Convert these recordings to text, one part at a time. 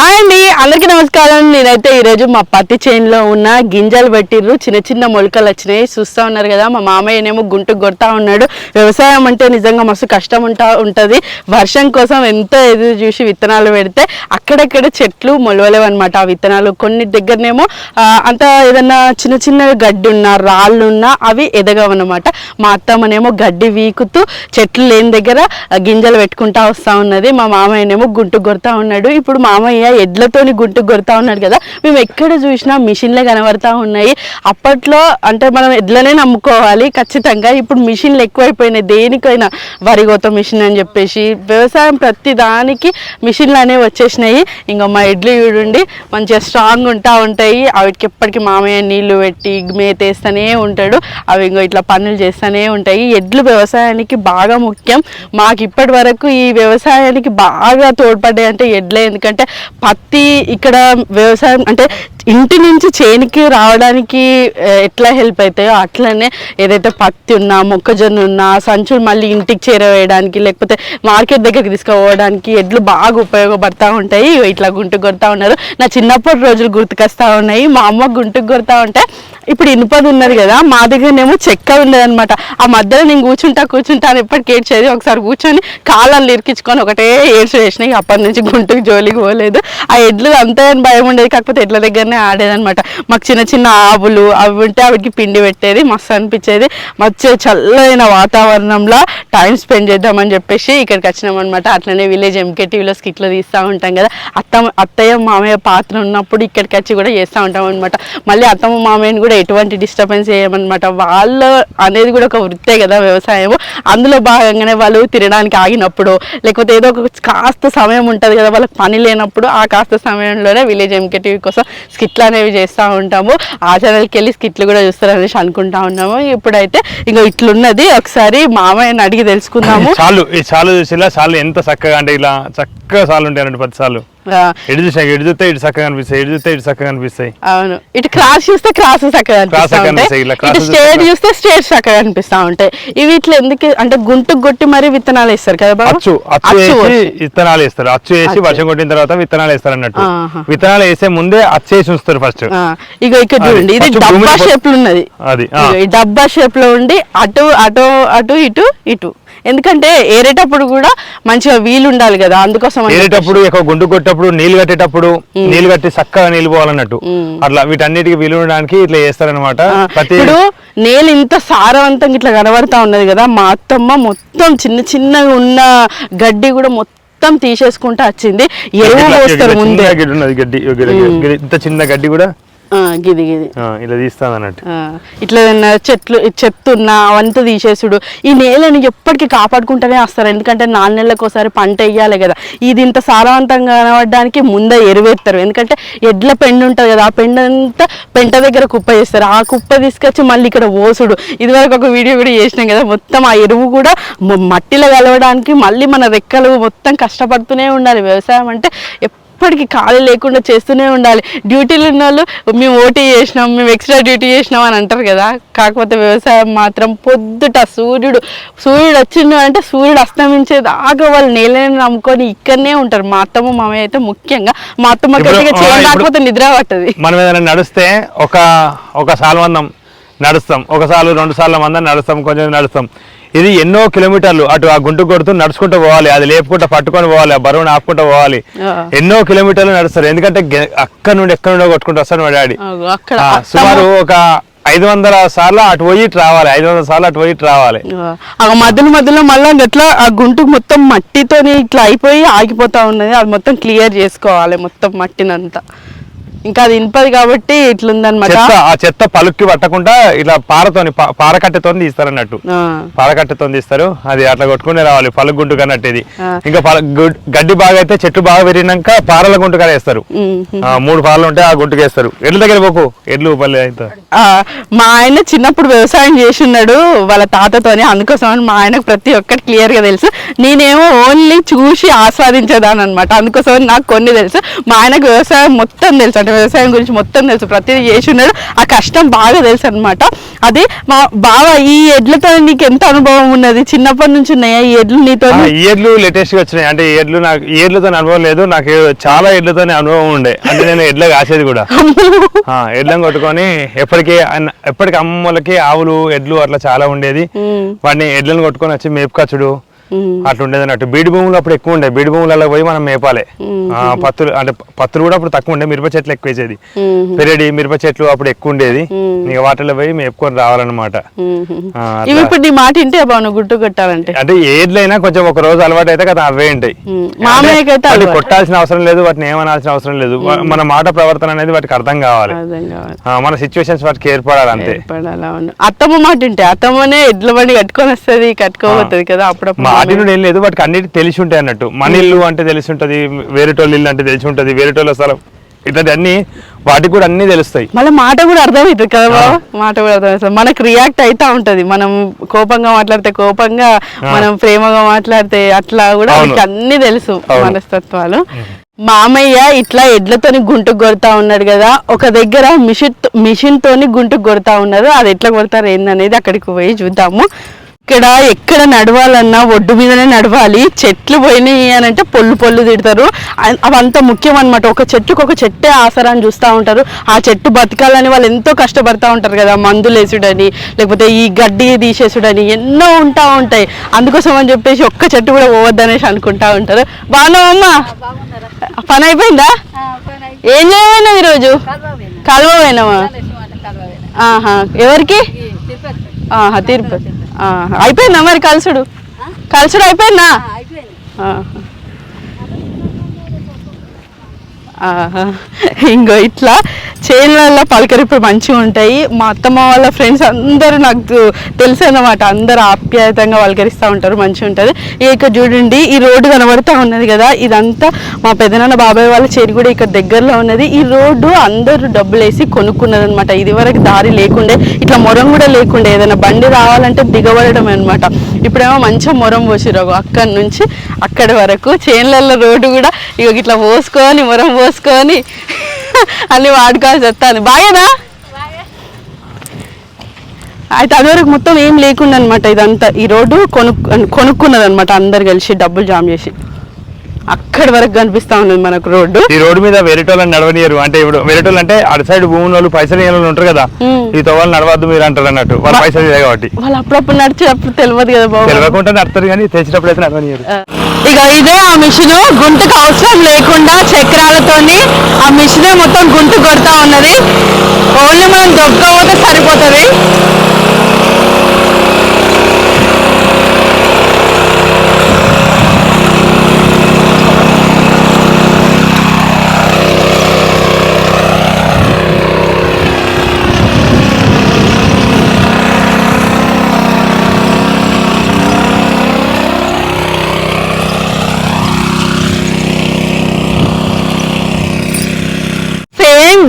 Hi అండి అందరికీ నమస్కారం. నేనైతే ఈరోజు మా పత్తి చేనులో ఉన్న గింజలు పెట్టిర్రు. చిన్న చిన్న మొలకలు వచ్చినాయి. చూస్తూ ఉన్నారు కదా మా మామయ్యనేమో గుంటుకు కొడతా ఉన్నాడు. వ్యవసాయం అంటే నిజంగా మస్తు కష్టం ఉంటా ఉంటుంది. వర్షం కోసం ఎంతో ఎదురు చూసి విత్తనాలు పెడితే అక్కడక్కడ చెట్లు మొలవలేవు అనమాట ఆ విత్తనాలు కొన్ని దగ్గరనేమో అంత ఏదన్నా చిన్న చిన్న గడ్డి ఉన్నా రాళ్ళు ఉన్నా అవి ఎదగవన్నమాట. మా అత్తమ్మనేమో గడ్డి వీకుతూ చెట్లు లేని దగ్గర గింజలు పెట్టుకుంటా వస్తా ఉన్నది. మా మామయ్యనేమో గుంటు కొడతా ఉన్నాడు. ఇప్పుడు మామయ్య ఎడ్లతోని గుంటు కొడతా ఉన్నాడు కదా. మేము ఎక్కడ చూసినా మిషన్లే కనబడతా ఉన్నాయి. అప్పట్లో అంటే మనం ఎడ్లనే నమ్ముకోవాలి ఖచ్చితంగా. ఇప్పుడు మిషన్లు ఎక్కువైపోయినాయి. దేనికైనా వరి కోత మిషన్ అని చెప్పేసి వ్యవసాయం ప్రతి దానికి మిషన్లు అనేవి వచ్చేసినాయి. ఇంకా మా ఎడ్లు చూడండి మంచిగా స్ట్రాంగ్ ఉంటా ఉంటాయి. వాటికి ఎప్పటికీ మామయ్య నీళ్ళు పెట్టి మేతేస్తూనే ఉంటాడు. అవి ఇంకో ఇట్లా పనులు చేస్తూనే ఉంటాయి. ఎడ్లు వ్యవసాయానికి బాగా ముఖ్యం. మాకు ఇప్పటి వరకు ఈ వ్యవసాయానికి బాగా తోడ్పడ్డాయి అంటే ఎడ్లే. ఎందుకంటే పత్తి ఇక్కడ వ్యవసాయం అంటే ఇంటి నుంచి చేనికి రావడానికి ఎట్లా హెల్ప్ అవుతాయో అట్లనే ఏదైతే పత్తి ఉన్నా మొక్కజొన్న ఉన్నా సంచులు మళ్ళీ ఇంటికి చేరవేయడానికి లేకపోతే మార్కెట్ దగ్గరికి తీసుకుపోవడానికి ఎడ్లు బాగా ఉపయోగపడతా ఉంటాయి. ఇట్లా గుంటు కొడతా ఉన్నారు. నా చిన్నప్పటి రోజులు గుర్తుకొస్తా ఉన్నాయి. మా అమ్మ గుంటుకు కొడతా ఉంటే ఇప్పుడు ఇనుపది ఉన్నది కదా మా దగ్గరనేమో చెక్క ఉండదు అనమాట ఆ మధ్యలో నేను కూర్చుంటా కూర్చుంటా అని ఎప్పటికి ఏడ్చేది. ఒకసారి కూర్చొని కాళ్ళని ఇరికించుకొని ఒకటే ఏడ్చి వేసినాయి అప్పటి నుంచి గుంటుకు జోలికి పోలేదు. ఆ ఎడ్లు అంతే అని భయం ఉండేది. కాకపోతే ఎడ్ల దగ్గరనే ఆడేదనమాట మాకు చిన్న చిన్న ఆవులు అవి ఉంటే వాటికి పిండి పెట్టేది మస్తు అనిపించేది. మచ్చే చల్లైన వాతావరణంలో టైం స్పెండ్ చేద్దామని చెప్పేసి ఇక్కడికి వచ్చినాం అనమాట అట్లనే విలేజ్ ఎంకే టీవీలో స్కిట్లు తీస్తూ ఉంటాం కదా. అత్తమ్మ అత్తయ్య మామయ్య పాత్ర ఉన్నప్పుడు ఇక్కడికి వచ్చి కూడా చేస్తూ ఉంటాం అనమాట మళ్ళీ అత్తమ్మ మామయ్యని కూడా ఎటువంటి డిస్టర్బెన్స్ చేయమన్నమాట. వాళ్ళు అనేది కూడా ఒక వృత్తే కదా వ్యవసాయం అందులో భాగంగానే వాళ్ళు తినడానికి ఆగినప్పుడు లేకపోతే ఏదో ఒక కాస్త సమయం ఉంటుంది కదా వాళ్ళకి పని లేనప్పుడు ఆ కాస్త సమయంలోనే విలేజ్ ఎంకే టీవీ కోసం స్కిట్లు అనేవి చేస్తూ ఉంటాము. ఆ ఛానల్కి వెళ్ళి స్కిట్లు కూడా చూస్తారనేసి అనుకుంటా ఉన్నాము. ఇప్పుడైతే ఇంకా ఇట్లున్నది ఒకసారి మామయ్యని అడిగి తెలుసుకుందాము. చాలు ఈ చాలు చూసిలా చాలు ఎంత చక్కగా అంటే ఇలా చక్కగా చాలు ఉంటాయండి పది సార్లు. ఆ, ఎడు చూసా ఎడు చూస్తే ఇటు చక్కగా కనిపిస్తాయి చూస్తే ఇటు చక్కగా కనిపిస్తాయి అవును. ఇటు క్రాస్ చూస్తే క్రాస్ చక్కగా ఇటు చూస్తే స్టేట్. చూస్తే స్టేట్ చక్కగా అనిపిస్తా ఉంటాయి. ఇవి ఇట్లా ఎందుకు అంటే గుంటుకు కొట్టి మరీ విత్తనాలు వేస్తారు కదా బాబు? అచ్చు అచ్చు వేసి. విత్తనాలు వేస్తారు. అచ్చు వేసి. వర్షం కొట్టిన తర్వాత విత్తనాలు వేస్తారు అన్నట్టు. విత్తనాలు వేసే ముందే అచ్చు వేసి ఉంచుతారు ఫస్ట్ ఇక ఇక్కడ చూడండి ఇది డబ్బా షేప్లో ఉన్నది. అది డబ్బా షేప్లో ఉండి అటు అటు అటు ఇటు ఇటు. ఎందుకంటే ఏరేటప్పుడు కూడా మంచిగా వీలు ఉండాలి కదా అందుకోసం ఏరేటప్పుడు ఎక్కువ గుండు కొట్టేటప్పుడు నీళ్ళు కట్టేటప్పుడు నీళ్ళు కట్టి చక్కగా నీళ్ళు పోవాలన్నట్టు. అట్లా వీటన్నిటికి వీలు ఉండడానికి ఇట్లా చేస్తారనమాట ఇప్పుడు నేల ఇంత సారవంతంగా ఇట్లా కనబడతా ఉన్నది కదా మా అత్తమ్మ మొత్తం చిన్న చిన్నగా ఉన్న గడ్డి కూడా మొత్తం తీసేసుకుంటా వచ్చింది. ఎరువు పోస్తారు ముందే. గడ్డి ఇంత చిన్న గడ్డి కూడా. గిది గిది. ఆ, ఇలా తీస్తాను అన్నట్టు ఇట్లా చెట్లు చెత్త ఉన్నా అవంతా తీసేసుడు. ఈ నేలని ఎప్పటికీ కాపాడుకుంటూనే వస్తారు. ఎందుకంటే నాలుగు నెలలకు ఒకసారి పంట వేయాలి కదా. ఇది ఇంత సారవంతంగా కనబడడానికి ముందే ఎరువేస్తారు. ఎందుకంటే ఎడ్ల పెండు ఉంటుంది కదా ఆ పెండు అంతా పెంట దగ్గర కుప్ప చేస్తారు. ఆ కుప్ప తీసుకొచ్చి మళ్ళీ ఇక్కడ ఓసుడు ఇదివరకు ఒక వీడియో కూడా చేసినాం కదా మొత్తం ఆ ఎరువు కూడా మట్టిలో కలవడానికి మళ్ళీ మన రెక్కలు మొత్తం కష్టపడుతూనే ఉండాలి. వ్యవసాయం అంటే ఎప్పటికీ ఖాళీ లేకుండా చేస్తూనే ఉండాలి. డ్యూటీలు ఉన్న వాళ్ళు మేము ఓటీ చేసినాం మేము ఎక్స్ట్రా డ్యూటీ చేసినాం అని అంటారు కదా. కాకపోతే వ్యవసాయం మాత్రం పొద్దుట సూర్యుడు సూర్యుడు వచ్చిండు అంటే సూర్యుడు అస్తమించేదాకా వాళ్ళు నేలని నమ్ముకొని ఇక్కడనే ఉంటారు. మా అత్తమ్మ మామయ్య అయితే ముఖ్యంగా మా అత్తమ్మ కాకపోతే నిద్ర పట్టది. మనం ఏదైనా నడిస్తే ఒక ఒక సాలు మందం నడుస్తాం. ఒక సాలు రెండు సార్లు మందం నడుస్తాం. కొంచెం నడుస్తాం. ఇది ఎన్నో కిలోమీటర్లు అటు ఆ గుంటు కొడుతూ నడుచుకుంటూ పోవాలి అది లేపుకుంటూ పట్టుకొని పోవాలి ఆ బరువును ఆపుకుంటూ పోవాలి. ఎన్నో కిలోమీటర్లు నడుస్తారు. ఎందుకంటే అక్కడ నుండి ఎక్కడ నుండో కొట్టుకుంటూ వస్తాడు మా డాడీ. సుమారు ఒక ఐదు వందల సార్లు అటు పోయి రావాలి ఐదు వందల సార్లు అటు పోయి రావాలి. ఆ మధ్యలో మధ్యలో మళ్ళీ ఎట్లా ఆ గుంటుకు మొత్తం మట్టితోని ఇట్లా అయిపోయి ఆగిపోతా ఉన్నది. అది మొత్తం క్లియర్ చేసుకోవాలి మొత్తం మట్టినంతా. ఇంకా అది ఇనుపది కాబట్టి ఇట్లుందనమాట చెత్త ఆ చెత్త పలుక్కి పట్టకుండా ఇట్లా పారతోని పారకట్టెతో తీస్తారు అన్నట్టు పారకట్టెతో తీస్తారు. అది అట్లా కొట్టుకునే రావాలి. పలుగు గుంటు కన్నట్టు ఇది. ఇంకా గడ్డి బాగా అయితే చెట్టు బాగా పెరిగినాక పారల గుంటు వేస్తారు మూడు పారలు ఉంటే ఆ గుంటుకు వేస్తారు. ఎడ్ల దగ్గర పోకు. ఎడ్లు పల్లె మా ఆయన చిన్నప్పుడు వ్యవసాయం చేస్తున్నాడు వాళ్ళ తాతతోనే. అందుకోసం మా ఆయనకు ప్రతి ఒక్కటి క్లియర్గా తెలుసు. నేనేమో ఓన్లీ చూసి ఆస్వాదించేదాన్ని అనమాట అందుకోసం నాకు కొన్ని తెలుసు. మా ఆయనకు వ్యవసాయం మొత్తం తెలుసు. అనమాట వ్యవసాయం గురించి మొత్తం తెలుసు. ప్రతిదీ చేసి ఉన్నాడు. ఆ కష్టం బాగా తెలుసు అనమాట అది మా బావ ఈ ఎడ్లతో నీకు ఎంత అనుభవం ఉన్నది? చిన్నప్పటి నుంచి ఉన్నాయా ఈ ఎడ్లు నీతో? ఈ ఎడ్లు లేటెస్ట్గా వచ్చినాయి. అంటే ఈ ఎడ్లు నాకు ఈ ఎడ్లతో అనుభవం లేదు. నాకు చాలా ఎడ్లతోనే అనుభవం ఉండే. అంటే నేను ఎడ్ల కాసేది కూడా. ఎడ్లను కొట్టుకొని ఎప్పటికీ ఎప్పటికి అమ్మలకి ఆవులు ఎడ్లు అట్లా చాలా ఉండేది. వాటిని ఎడ్లను కొట్టుకొని వచ్చి మేపుకచ్చుడు. అట్లా ఉండేది అన్నట్టు బీడి భూములు అప్పుడు ఎక్కువ ఉండే బీడి భూములలో పోయి మనం మేపాలి. ఆ, పత్తులు అంటే పత్తులు కూడా అప్పుడు తక్కువ ఉండే మిరప చెట్లు ఎక్కువ వేసేది పెరడి మిరప చెట్లు అప్పుడు ఎక్కువ ఉండేది ఇక వాటిలో పోయి మేపుకొని రావాలన్నమాట. ఇప్పుడు నీ మాట నువ్వు గుట్టు కొట్టాలంటే. అంటే ఏడ్లైనా కొంచెం ఒక రోజు అలవాటు అయితే కదా అవే ఉంటాయి. అలవాటు. కొట్టాల్సిన అవసరం లేదు వాటిని ఏమనాల్సిన అవసరం లేదు. మన మాట ప్రవర్తన అనేది వాటికి అర్థం కావాలి. మన సిచ్యువేషన్స్ వాటికి ఏర్పడాలి అంతే. అత్తమ్మ మాట వింటే అత్తమ్మనే ఎడ్ల బండి కట్టుకొని వస్తుంది కట్టుకోబోతుంది కదా అప్పుడప్పుడు. మా ఆడినుడు ఏం లేదు వాటికి అన్నిటి తెలిసి ఉంటాయి అన్నట్టు. మన ఇల్లు అంటే తెలిసి ఉంటది వేరేటోళ్ళ ఇల్లు అంటే తెలిసి ఉంటది వేరేటోళ్ళ స్థలం. ఇట్లాంటి అన్ని వాటికి కూడా అన్ని తెలుస్తాయి. మళ్ళీ మాట కూడా అర్థమవుతుంది కదా బావ? మాట కూడా అర్థమవుతుంది మనకు రియాక్ట్ అవుతా ఉంటది. మనం కోపంగా మాట్లాడితే కోపంగా మనం ప్రేమగా మాట్లాడితే అట్లా కూడా అన్ని తెలుసు. మనస్తత్వాలు. మామయ్య ఇట్లా ఎడ్లతోని గుంటుకు కొడతా ఉన్నాడు కదా ఒక దగ్గర మిషన్ మిషన్ తోని గుంటుకు కొడతా ఉన్నారు అది ఎట్లా కొడతారు ఏందనేది అక్కడికి పోయి చూద్దాము. ఇక్కడ ఎక్కడ నడవాలన్నా ఒడ్డు మీదనే నడవాలి చెట్లు పోయినాయి అని అంటే పొల్లు పొల్లు తిడతారు. అవంతా ముఖ్యం అనమాట ఒక చెట్టుకు ఒక చెట్టే ఆసరా అని చూస్తూ ఉంటారు. ఆ చెట్టు బతకాలని వాళ్ళు ఎంతో కష్టపడతా ఉంటారు కదా మందులు వేసుడని లేకపోతే ఈ గడ్డి తీసేసుడని ఎన్నో ఉంటా ఉంటాయి. అందుకోసం అని చెప్పేసి ఒక్క చెట్టు కూడా పోవద్దనేసి అనుకుంటా ఉంటారు. బాగున్నావమ్మా? పని అయిపోయిందా? ఏం చేయమైనా ఈరోజు? కలవపోయినావా ఆహా ఎవరికి? ఆహా తిరుపతి. అయిపోయిందా మరి కలుసుడు? కలుసుడు అయిపోయిందా. ఇంకో ఇట్లా చేనులలో పలకరింపులు మంచిగా ఉంటాయి. మా అత్తమ్మ వాళ్ళ ఫ్రెండ్స్ అందరూ నాకు తెలుసు అన్నమాట అందరూ ఆప్యాయతంగా పలకరిస్తూ ఉంటారు మంచిగా ఉంటుంది. ఇక ఇక్కడ చూడండి ఈ రోడ్డు కనబడుతూ ఉన్నది కదా ఇదంతా మా పెదనాన్న బాబాయ్ వాళ్ళ చేరి కూడా ఇక్కడ దగ్గరలో ఉన్నది. ఈ రోడ్డు అందరూ డబ్బులు వేసి కొనుక్కున్నది అనమాట ఇది వరకు దారి లేకుండే ఇట్లా మొరం కూడా లేకుండే. ఏదైనా బండి రావాలంటే దిగబడడం అనమాట ఇప్పుడేమో మంచిగా మొరం పోసిరు అక్కడి నుంచి అక్కడి వరకు చేనులలో రోడ్డు కూడా ఇక ఇట్లా పోసుకొని మొరం పోసుకొని అన్ని వాడుకోవాల్సి వస్తాను బాగేనా? అయితే అదివరకు మొత్తం ఏం లేకుండా అనమాట ఇదంతా. ఈ రోడ్డు కొనుక్కు కొనుక్కున్నది అనమాట అందరు కలిసి డబ్బులు జామ్ చేసి. అక్కడి వరకు కనిపిస్తా ఉన్నది మనకు రోడ్డు. ఈ రోడ్డు మీద వేరేటోళ్ళని నడవనియరు. అంటే ఇప్పుడు వేరేటోళ్ళు అంటే అటు సైడ్ భూమి వాళ్ళు పైసలు వాళ్ళు ఉంటారు కదా. ఈ తోవాలి నడవద్దు మీరు అంటారు అన్నట్టు. వాళ్ళు పైసలు ఇదే కాబట్టి. వాళ్ళు అప్పుడప్పుడు నడిచేటప్పుడు తెలియదు కదా బాబు. తెలియకుండా నడతారు కానీ తెచ్చినప్పుడు అయితే నడవనియరు. ఇక ఇదే ఆ మిషన్. గుంటుకు అవసరం లేకుండా చక్రాలతోని ఆ మిషనే మొత్తం గుంటు కొడతా ఉన్నది. ఓన్లీ మనం దొక్కకపోతే సరిపోతుంది.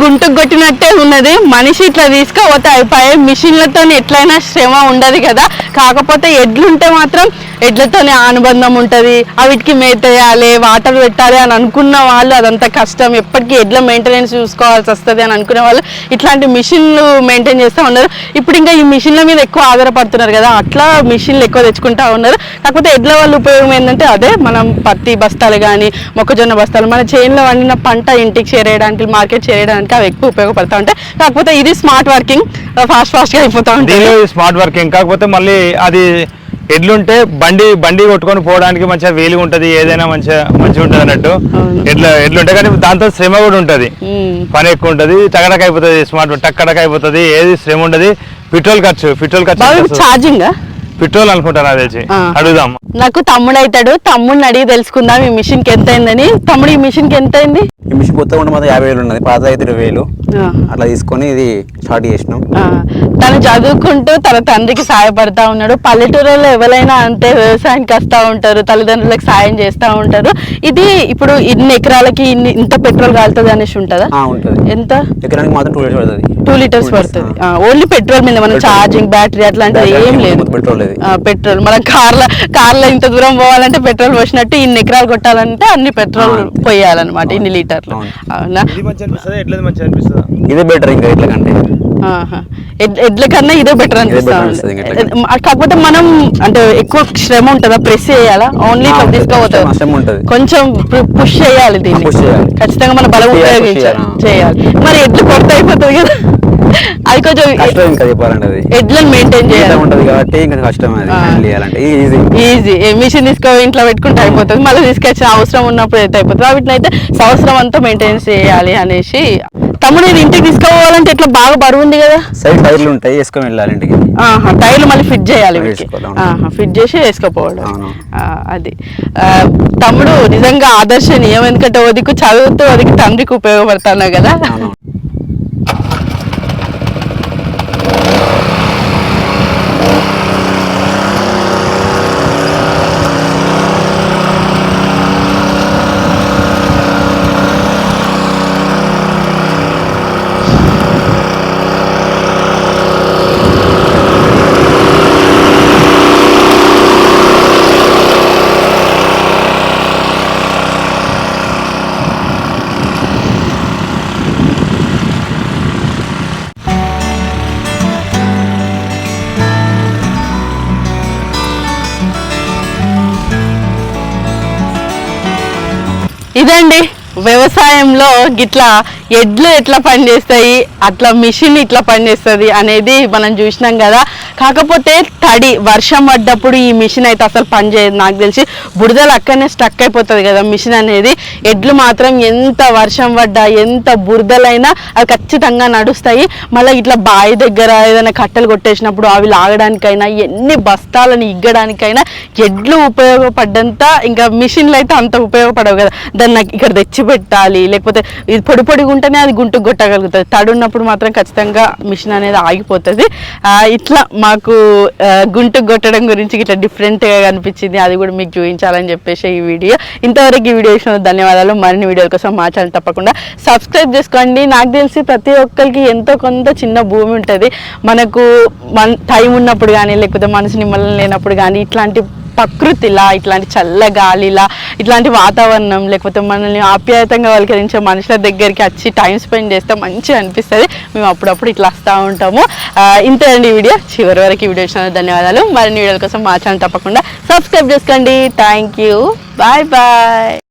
గుంటుకు కొట్టినట్టే ఉన్నది. మనిషి ఇట్లా తీసుకపోతే అయిపోయి మిషన్లతో ఎట్లయినా శ్రమ ఉండదు కదా. కాకపోతే ఎడ్లుంటే మాత్రం ఎడ్లతోనే అనుబంధం ఉంటుంది. అవిటికి మేతేయాలి వాటర్ పెట్టాలి అని అనుకున్న వాళ్ళు అదంతా కష్టం. ఎప్పటికీ ఎడ్ల మెయింటెనెన్స్ చూసుకోవాల్సి వస్తుంది అని అనుకునే వాళ్ళు ఇట్లాంటి మిషన్లు మెయింటైన్ చేస్తూ ఉన్నారు. ఇప్పుడు ఇంకా ఈ మిషన్ల మీద ఎక్కువ ఆధారపడుతున్నారు కదా. అట్లా మిషన్లు ఎక్కువ తెచ్చుకుంటా ఉన్నారు. కాకపోతే ఎడ్ల వల్ల ఉపయోగం ఏంటంటే అదే మనం పత్తి బస్తాలు కానీ మొక్కజొన్న బస్తాలు మన చేనులో వండిన పంట ఇంటికి చేరేయడానికి మార్కెట్ చేరేయడానికి అవి ఎక్కువ ఉపయోగపడతా ఉంటాయి కాకపోతే ఇది స్మార్ట్ వర్కింగ్ ఫాస్ట్ ఫాస్ట్గా అయిపోతూ ఉంటాయి దీనిలో స్మార్ట్ వర్కింగ్ కాకపోతే మళ్ళీ అది ఎడ్లుంటే బండి బండి కొట్టుకొని పోవడానికి మంచిగా వేలి ఉంటది ఏదైనా మంచిగా మంచిగా ఉంటది అన్నట్టు. ఎడ్ల ఎడ్లుంటే కానీ దాంతో శ్రమ కూడా ఉంటది. పని ఎక్కువ ఉంటది టకటక అయిపోతుంది స్మార్ట్ టక్కడక అయిపోతుంది ఏది శ్రమ ఉండదు పెట్రోల్ ఖర్చు పెట్రోల్ ఖర్చు? ఛార్జింగ్ పెట్రోల్ అనుకుంటాను అది. అడుగుదాం. నాకు తమ్ముడు అవుతాడు తమ్ముడిని అడిగి తెలుసుకుందాం ఈ మిషన్కి ఎంత అయిందని తమ్ముడు ఈ మిషన్కి ఎంత అయింది ఈ మిషన్ కొత్తగా ఉంటే మాత్రం యాభై వేలు ఉన్నది. పాత అయితే ఇరవై వేలు. అట్లా తీసుకొని ఇది స్టార్ట్ చేసినాం. తను చదువుకుంటూ తన తండ్రికి సహాయపడతా ఉన్నాడు. పల్లెటూరులో ఎవరైనా అంతే వ్యవసాయానికి వస్తూ ఉంటారు తల్లిదండ్రులకు సాయం చేస్తూ ఉంటారు. ఇది ఇప్పుడు ఇన్ని ఎకరాలకి ఇన్ని ఇంత పెట్రోల్ కాలుతుంది అనేసి ఉంటుందా? ఆ, ఉంటుంది. ఎంత? ఎకరానికి మాత్రం టూ లీటర్స్ పడుతుంది. టూ లీటర్స్ పడుతుంది. ఓన్లీ పెట్రోల్ మీద మనం. ఛార్జింగ్ బ్యాటరీ అట్లాంటివి ఏం లేదు. పెట్రోల్ లేదు ఉంటుంది ఆ, పెట్రోల్. మనం కార్ల కార్లో ఇంత దూరం పోవాలంటే పెట్రోల్ పోసినట్టు ఇన్ని ఎకరాలు కొట్టాలంటే అన్ని పెట్రోల్. పోయాలన్నమాట ఇన్ని లీటర్లు. అవును. ఇది బెటర్ ఇంకా ఇట్లా కంటే. ఎడ్ల కన్నా ఇదే బెటర్ అనిపిస్తుంది కాకపోతే మనం అంటే ఎక్కువ శ్రమ ఉంటుందా? ప్రెస్ చేయాలా? ఓన్లీ ఉంటది. కొంచెం పుష్ చేయాలి దీన్ని. ఖచ్చితంగా మన బలం ఉపయోగించాలి చేయాలి, చేయాలి. మరి ఎడ్లు కొత్త అయిపోతుంది కదా. అది కొంచెం కష్టం ఇంకా చెప్పాలంటే అది. ఎడ్లను మెయింటైన్ చేయాలి. ఉంటది కాబట్టి ఇంకా కష్టం అది. చేయాలంటే. ఈజీ ఈజీ మిషన్ తీసుకో ఇంట్లో పెట్టుకుంటే అయిపోతుంది. మళ్ళీ తీసుకొచ్చిన అవసరం ఉన్నప్పుడు అయితే అయిపోతుంది. వీటిని అయితే సంవత్సరం అంతా మెయింటైన్ చేయాలి అనేసి. తమ్ముడు ఇది ఇంటికి తీసుకోవాలంటే ఇట్లా బాగా బరువు ఉంది కదా. సైడ్ టైర్లు ఉంటాయి వేసుకొని వెళ్ళాలి ఇంటికి. టైర్లు మళ్ళీ ఫిట్ చేయాలి ఫిట్ చేసి వేసుకోపోవడం. అది. తమ్ముడు నిజంగా ఆదర్శనీయం. ఎందుకంటే వదికు చదువుతూ వదికి తండ్రికి ఉపయోగపడుతున్నావు కదా. ఇదండి. వ్యవసాయంలో గిట్లా ఎడ్లు ఎట్లా పనిచేస్తాయి అట్లా మిషన్ ఇట్లా పనిచేస్తుంది అనేది మనం చూసినాం కదా. కాకపోతే తడి వర్షం పడ్డప్పుడు ఈ మిషన్ అయితే అసలు పనిచేయదు నాకు తెలిసి బురదలు అక్కడనే స్టక్ అయిపోతుంది కదా మిషన్ అనేది. ఎడ్లు మాత్రం ఎంత వర్షం పడ్డా ఎంత బురదలైనా అవి ఖచ్చితంగా నడుస్తాయి. మళ్ళీ ఇట్లా బావి దగ్గర ఏదైనా కట్టెలు కొట్టేసినప్పుడు అవి లాగడానికైనా ఎన్ని బస్తాలను ఇగ్గడానికైనా ఎడ్లు ఉపయోగపడ్డంత ఇంకా మిషన్లు అయితే అంత ఉపయోగపడవు కదా. దాన్ని నాకు ఇక్కడ తెచ్చి పెట్టాలి. లేకపోతే ఇది పొడి పొడిగా ఉంటేనే అది గుంటుకు కొట్టగలుగుతుంది. తడి ఉన్నప్పుడు మాత్రం ఖచ్చితంగా మిషన్ అనేది ఆగిపోతుంది. ఇట్లా మాకు గుంటు కొట్టడం గురించి ఇట్లా డిఫరెంట్గా కనిపించింది. అది కూడా మీకు చూపించాలని చెప్పేసి ఈ వీడియో. ఇంతవరకు ఈ వీడియో ఇచ్చిన ధన్యవాదాలు. మరిన్ని వీడియోల కోసం మా ఛానల్ తప్పకుండా సబ్స్క్రైబ్ చేసుకోండి. నాకు తెలిసి ప్రతి ఒక్కరికి ఎంతో కొంత చిన్న భూమి ఉంటుంది. మనకు మన టైం ఉన్నప్పుడు కానీ లేకపోతే మనసు నిమ్మలం లేనప్పుడు కానీ ఇట్లాంటి ప్రకృతిలా ఇట్లాంటి చల్ల గాలిలా ఇట్లాంటి వాతావరణం లేకపోతే మనల్ని ఆప్యాయతంగా పలకరించే మనుషుల దగ్గరికి వచ్చి టైం స్పెండ్ చేస్తే మంచిగా అనిపిస్తుంది. మేము అప్పుడప్పుడు ఇట్లా వస్తూ ఉంటాము. ఇంతే అండి ఈ వీడియో. చివరి వరకు ఈ వీడియో ఇచ్చిన ధన్యవాదాలు. మరిన్ని వీడియోల కోసం మా ఛానల్ తప్పకుండా సబ్స్క్రైబ్ చేసుకోండి. Thank you bye bye